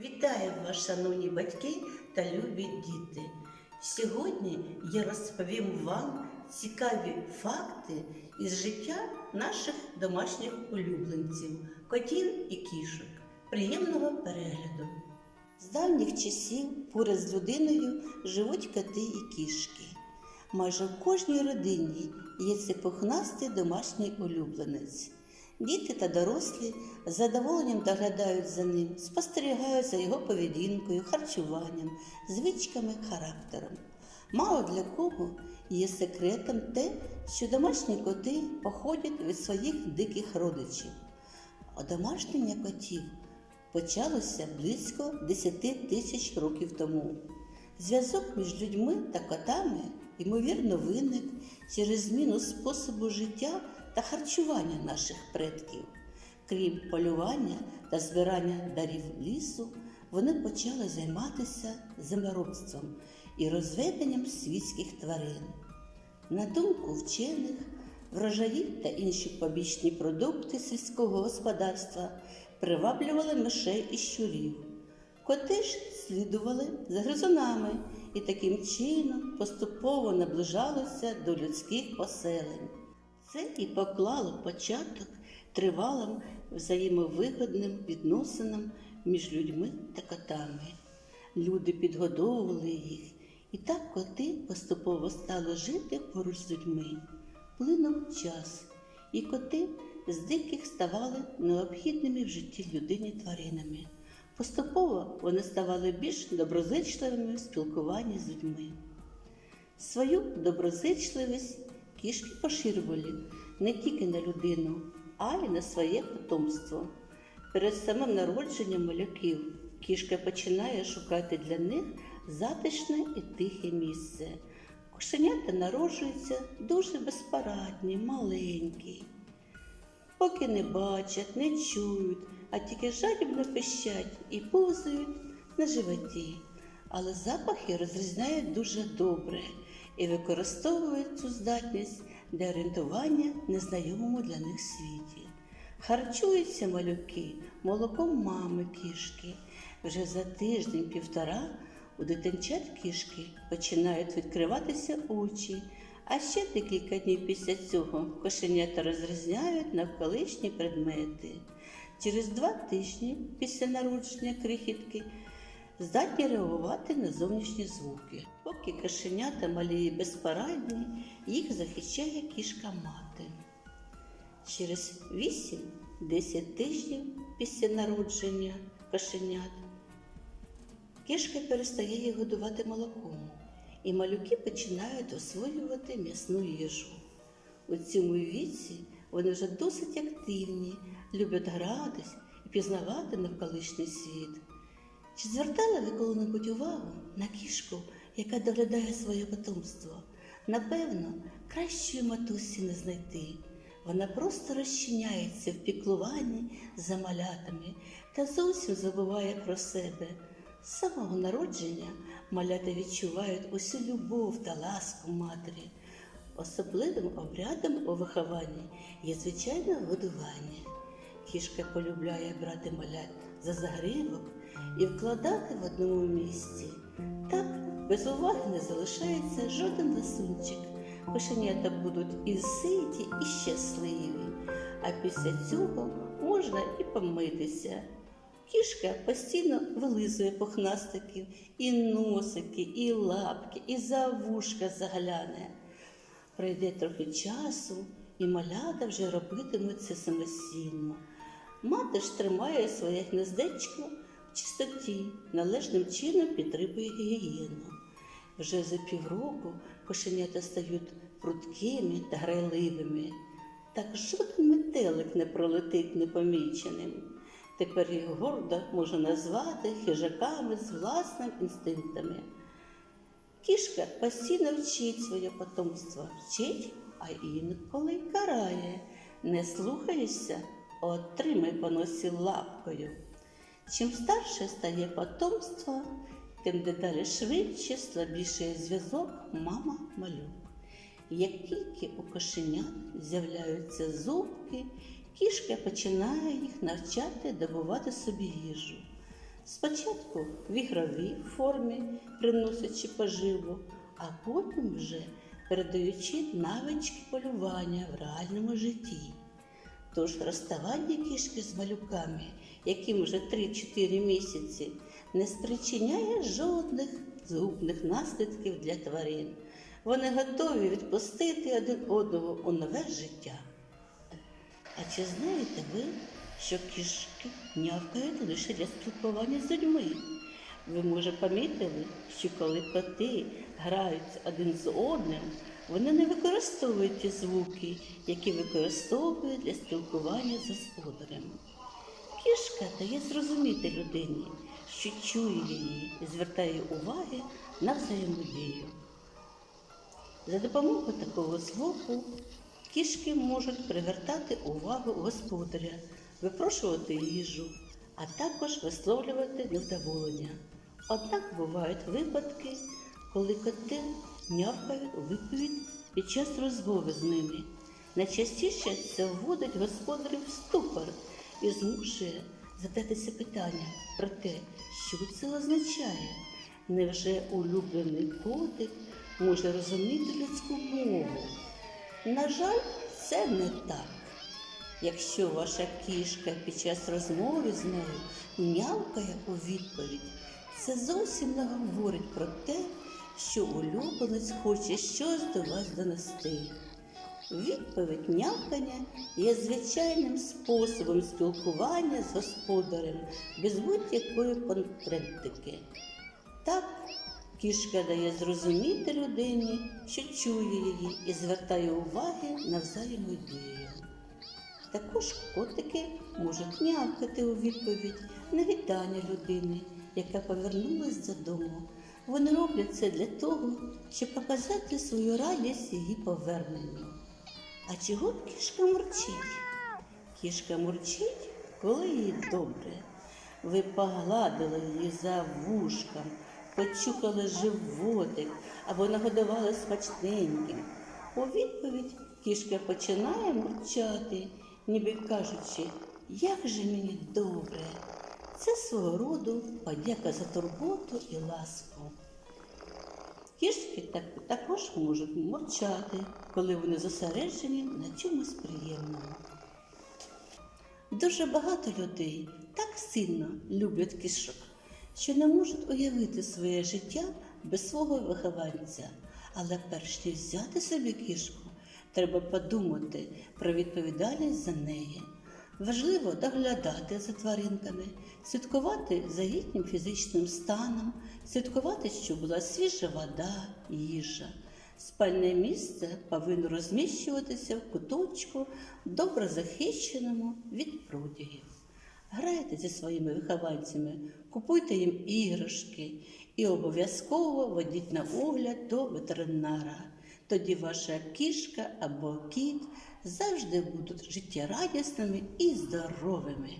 Вітаю вас, шановні батьки та любі діти. Сьогодні я розповім вам цікаві факти із життя наших домашніх улюбленців, котів і кішок. Приємного перегляду! З давніх часів поряд з людиною живуть коти і кішки. Майже в кожній родині є цей пухнастий домашній улюбленець. Діти та дорослі з задоволенням доглядають за ним, спостерігають за його поведінкою, харчуванням, звичками, характером. Мало для кого є секретом те, що домашні коти походять від своїх диких родичів. Одомашнення котів почалося близько 10 тисяч років тому. Зв'язок між людьми та котами, ймовірно, виник через зміну способу життя та харчування наших предків. Крім полювання та збирання дарів лісу, вони почали займатися землеробством і розведенням світських тварин. На думку вчених, врожаї та інші побічні продукти сільського господарства приваблювали мишей і щурів. Коти ж слідували за гризунами і таким чином поступово наближалися до людських поселень. Це і поклало початок тривалим взаємовигодним відносинам між людьми та котами. Люди підгодовували їх, і так коти поступово стали жити поруч з людьми. Плинув час, і коти з диких ставали необхідними в житті людині тваринами. Поступово вони ставали більш доброзичливими в спілкуванні з людьми. Свою доброзичливість кішки поширювали не тільки на людину, а й на своє потомство. Перед самим народженням малюків кішка починає шукати для них затишне і тихе місце. Кошенята народжуються дуже безпорадні, маленькі. Поки не бачать, не чують, а тільки жадібно пищать і повзають на животі. Але запахи розрізняють дуже добре і використовують цю здатність для орієнтування в незнайомому для них світі. Харчуються малюки молоком мами кішки. Вже за тиждень-півтора у дитинчат кішки починають відкриватися очі, а ще декілька днів після цього кошенята розрізняють навколишні предмети. Через два тижні після народження крихітки здатні реагувати на зовнішні звуки. Поки кошенята малі і безпорадні, їх захищає кішка мати. Через 8-10 тижнів після народження кошенят кішка перестає їх годувати молоком, і малюки починають освоювати м'ясну їжу. У цьому віці вони вже досить активні, люблять гратись і пізнавати навколишній світ. Чи звертали ви коли-небудь увагу на кішку, яка доглядає своє потомство? Напевно, кращої матусі не знайти. Вона просто розчиняється в піклуванні за малятами та зовсім забуває про себе. З самого народження малята відчувають усю любов та ласку матері. Особливим обрядом у вихованні є звичайне годування. Кішка полюбляє брати малят за загривок і вкладати в одному місці. Так без уваги не залишається жоден ласунчик. Кошенята будуть і ситі, і щасливі. А після цього можна і помитися. Кішка постійно вилизує пухнастиків, і носики, і лапки, і за вушка загляне. Пройде трохи часу, і малята вже робитимуть це самостійно. Мати ж тримає своє гнездечко чистоті, належним чином підтримує гігієну. Вже за півроку кошенята стають прудкими та грайливими. Так жоден метелик не пролетить непоміченим. Тепер їх гордо можна назвати хижаками з власними інстинктами. Кішка постійно вчить своє потомство, вчить, а інколи карає. Не слухаєшся, отримай по носі лапкою. Чим старше стає потомство, тим дедалі швидше слабіший зв'язок мама-малюк. Як тільки у кошенят з'являються зубки, кішка починає їх навчати добувати собі їжу. Спочатку в ігровій формі, приносячи поживу, а потім вже передаючи навички полювання в реальному житті. Тож розставання кішки з малюками, яким вже 3-4 місяці, не спричиняє жодних згубних наслідків для тварин. Вони готові відпустити один одного у нове життя. А чи знаєте ви, що кішки нявкають лише для спілкування з людьми? Ви, може, помітили, що коли коти грають один з одним, вони не використовують ті звуки, які використовують для спілкування з господарем. Кішка дає зрозуміти людині, що чує її і звертає уваги на взаємодію. За допомогою такого звуку кішки можуть привертати увагу господаря, випрошувати їжу, а також висловлювати невдоволення. Однак бувають випадки, коли коти нявкають відповідь під час розмови з ними. Найчастіше це вводить господарів в ступор і змушує задатися питанням про те, що це означає. Невже улюблений котик може розуміти людську мову? На жаль, це не так. Якщо ваша кішка під час розмови з нею нявкає у відповідь, це зовсім не говорить про те, що улюбленець хоче щось до вас донести. Відповідь нявкання є звичайним способом спілкування з господарем без будь-якої конкретики. Так, кішка дає зрозуміти людині, що чує її і звертає уваги на взаємодію. Також котики можуть нявкати у відповідь на вітання людини, яка повернулась додому. Вони роблять це для того, щоб показати свою радість її поверненню. А чого кішка мурчить? Кішка мурчить, коли їй добре. Ви погладили її за вушком, почухали животик або нагодували смачненьким. У відповідь кішка починає мурчати, ніби кажучи, як же мені добре. Це свого роду подяка за турботу і ласку. Кішки так, також можуть мурчати, коли вони зосереджені на чомусь приємному. Дуже багато людей так сильно люблять кішок, що не можуть уявити своє життя без свого вихованця. Але перш ніж взяти собі кішку, треба подумати про відповідальність за неї. Важливо доглядати за тваринками, слідкувати за їхнім фізичним станом, слідкувати, щоб була свіжа вода, їжа. Спальне місце повинно розміщуватися в куточку, добре захищеному від протягів. Грайте зі своїми вихованцями, купуйте їм іграшки і обов'язково водіть на огляд до ветеринара. Тоді ваша кішка або кіт завжди будуть життєрадісними і здоровими.